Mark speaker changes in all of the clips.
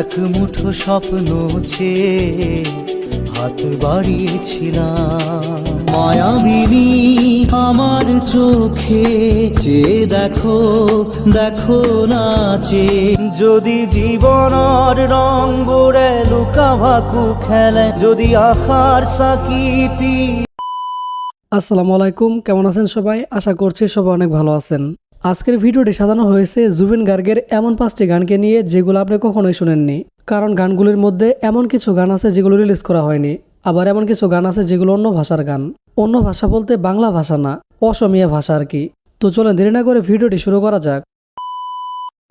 Speaker 1: এক মুঠো স্বপ্ন চেয়ে হাত বাড়িয়েছিলাম। মায়াবিনী আমার চোখে চেয়ে দেখো দেখো না নাচে যদি জীবনের রং বুড়ে লুকা ভাকু খেলে, যদি আখার সাকিতি
Speaker 2: আসসালামু আলাইকুম, কেমন আছেন সবাই? আশা করছি সবাই অনেক ভালো আছেন। আজকের ভিডিওটি সাজানো হয়েছে জুবিন গার্গের এমন পাঁচটি গানকে নিয়ে যেগুলো আপনি কখনোই শুনেননি। কারণ গানগুলির মধ্যে এমন কিছু গান আছে যেগুলো রিলিজ করা হয়নি, আবার এমন কিছু গান আছে যেগুলো অন্য ভাষার গান। অন্য ভাষা বলতে বাংলা ভাষা না, অসমীয়া ভাষা আর কি। তো চলেন দেরি না করে ভিডিওটি শুরু করা যাক।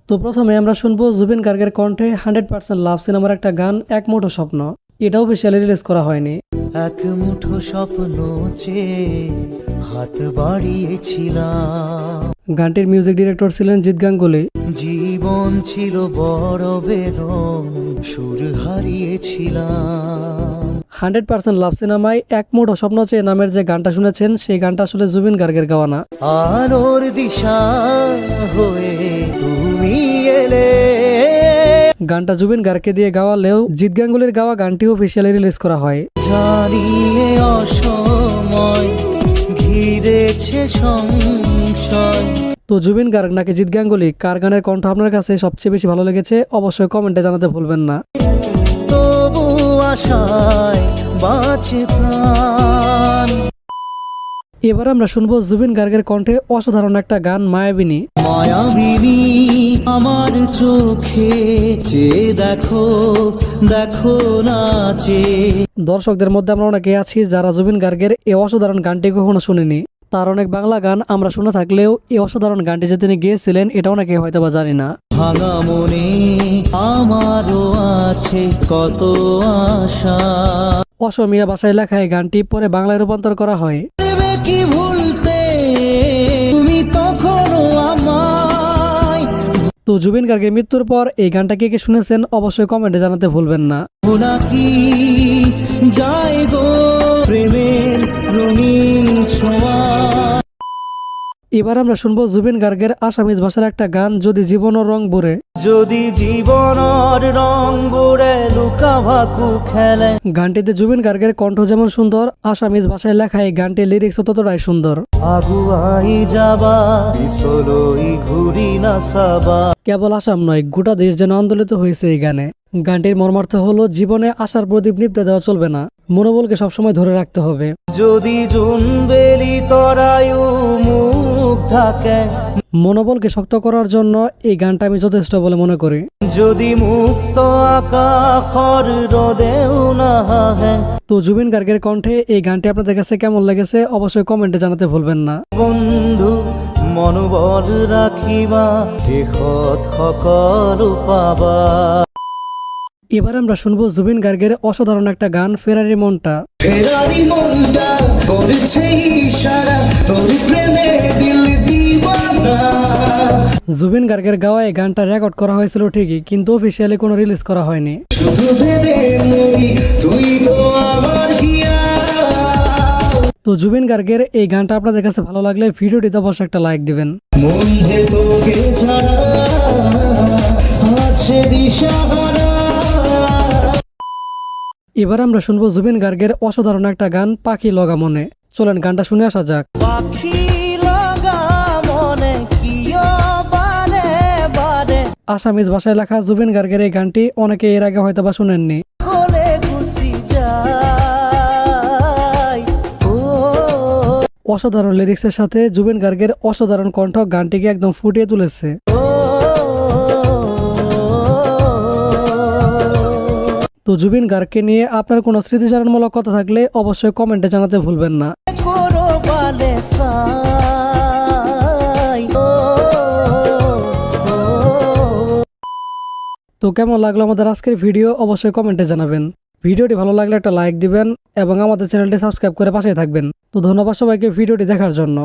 Speaker 2: তো প্রথমে আমরা শুনব জুবিন গার্গের কণ্ঠে হান্ড্রেড পার্সেন্ট লাভ সিনেমার একটা গান, এক মুঠো স্বপ্ন। এটাও অফিসিয়ালি রিলিজ করা হয়নি।
Speaker 1: এক মুঠো স্বপ্ন হাত বাড়িয়েছিলাম।
Speaker 2: গানটির মিউজিক ডিরেক্টর ছিলেন জিৎ গাঙ্গুলি।
Speaker 1: জীবন ছিল বড় বেরম সুর হারিয়েছিলাম।
Speaker 2: হান্ড্রেড পার্সেন্ট লাভ সিনেমায় এক মুঠো স্বপ্ন চেয়ে নামের যে গানটা শুনেছেন সেই গানটা আসলে জুবিন গার্গের গাওয়া না
Speaker 1: আলোর দিশা হয়ে তুমি এলে।
Speaker 2: গানটা জুবিন গার্গকে দিয়ে গাওয়ালেও জিৎ গাঙ্গুলির গাওয়া গানটি অফিসিয়ালি রিলিজ করা হয়।
Speaker 1: জানিয়ে অসময় সংশয়।
Speaker 2: তো জুবিন গার্গ নাকি জিৎ গাঙ্গুলি? কার গানের কণ্ঠ আপনার কাছে সবচেয়ে বেশি ভালো লেগেছে? অবশ্যই কমেন্টে জানাতে ভুলবেন না।
Speaker 1: তবু আশায় বাঁচে প্রাণ।
Speaker 2: এবার আমরা শুনব জুবিন গার্গের কণ্ঠে অসাধারণ একটা গান মায়াবিনী।
Speaker 1: মায়াবিনী আমার চোখে চেয়ে দেখো দেখো নাচে
Speaker 2: দর্শকদের মধ্যে আমরা অনেকে আছি যারা জুবিন গার্গের এই অসাধারণ গানটি কখনো শুনিনি। তার অনেক বাংলা গান আমরা শুনে থাকলেও এই অসাধারণ গানটি যে তিনি গেয়েছিলেন এটা অনেকে হয়তো বা জানি না।
Speaker 1: ভাঙা মনে আমারও আছে কত আশা।
Speaker 2: অসমীয়া ভাষায় লেখা এই গানটি পরে বাংলায় রূপান্তর করা হয়।
Speaker 1: কি ভুলতে? তুমি তখনও আমায়
Speaker 2: তো জুবিন গার্গের মৃত্যুর পর এই গানটা কে কে শুনেছেন অবশ্যই কমেন্টে জানাতে ভুলবেন না।
Speaker 1: যায় গো
Speaker 2: এবার আমরা শুনব জুবিন গার্গের আসামিজ ভাষার একটা গান যদি জীবন রং বুড়ে।
Speaker 1: যদি জীবনের রং বুড়ে লুকা ভাকু খেলে।
Speaker 2: গানটিতে জুবিন গার্গের কণ্ঠ যেমন সুন্দর আসামিজ ভাষায় লেখা এই গানটির লিরিক্স ততটাই সুন্দর।
Speaker 1: আগুয়াই যাবা বিসলই ঘুরি না সাবা।
Speaker 2: কেবল আসাম নয় গোটা দেশ যেন আন্দোলিত হয়েছে এই গানে। গানটির মর্মার্থ হলো জীবনে আশার প্রদীপ নিপতে দেওয়া চলবে না। মনোবলকে সবসময় ধরে রাখতে হবে।
Speaker 1: যদি জুন বেলি তরায়ু থাকে।
Speaker 2: মনোবলকে শক্ত করার জন্য এই গানটা আমি যথেষ্ট বলে মনে করি।
Speaker 1: যদি মুক্ত আকাশর রোদেও না হে
Speaker 2: তো জুবিন গার্গের কণ্ঠে এই গানটি আপনাদের কাছে কেমন লেগেছে অবশ্যই কমেন্টে জানাতে ভুলবেন না।
Speaker 1: বন্ধু মনোবল রাখিবা শেষত সকলো পাবা।
Speaker 2: এবার আমরা শুনব জুবিন গার্গের অসাধারণ একটা গান ফেরারি মনটা।
Speaker 1: ফেরারি মনটা করছে ইশারা তোর প্রেমে
Speaker 2: জুবিন গার্গের গাওয়া এই গানটা রেকর্ড করা হয়েছিল ঠিকই কিন্তু অফিসিয়ালি কোনো রিলিজ করা হয়নি।
Speaker 1: তো
Speaker 2: জুবিন গার্গের এই গানটা আপনাদের কাছে ভালো লাগলে ভিডিওটিতে অবশ্যই একটা লাইক দিবেন। এবার আমরা শুনব জুবিন গার্গের অসাধারণ একটা গান পাখি লগা মনে। চলেন গানটা শুনে আসা যাক।
Speaker 1: পাখি
Speaker 2: আসামিজ ভাষায় লেখা জুবিন গার্গের এই গানটি অনেকে এর আগে হয়তো বা শুনেননি অসাধারণ লিরিক্সের সাথে জুবিন গার্গের অসাধারণ কণ্ঠ গানটিকে একদম ফুটিয়ে তুলেছে। তো জুবিন গার্গকে নিয়ে আপনার কোনো স্মৃতিচারণমূলক কথা থাকলে অবশ্যই কমেন্টে জানাতে ভুলবেন না। কেমন লাগল আমাদের আজকের ভিডিও অবশ্যই কমেন্টে জানাবেন। ভিডিওটি ভালো লাগলে একটা লাইক দিবেন এবং আমাদের চ্যানেলটি সাবস্ক্রাইব করে পাশে থাকবেন। তো ধন্যবাদ সবাইকে ভিডিওটি দেখার জন্য।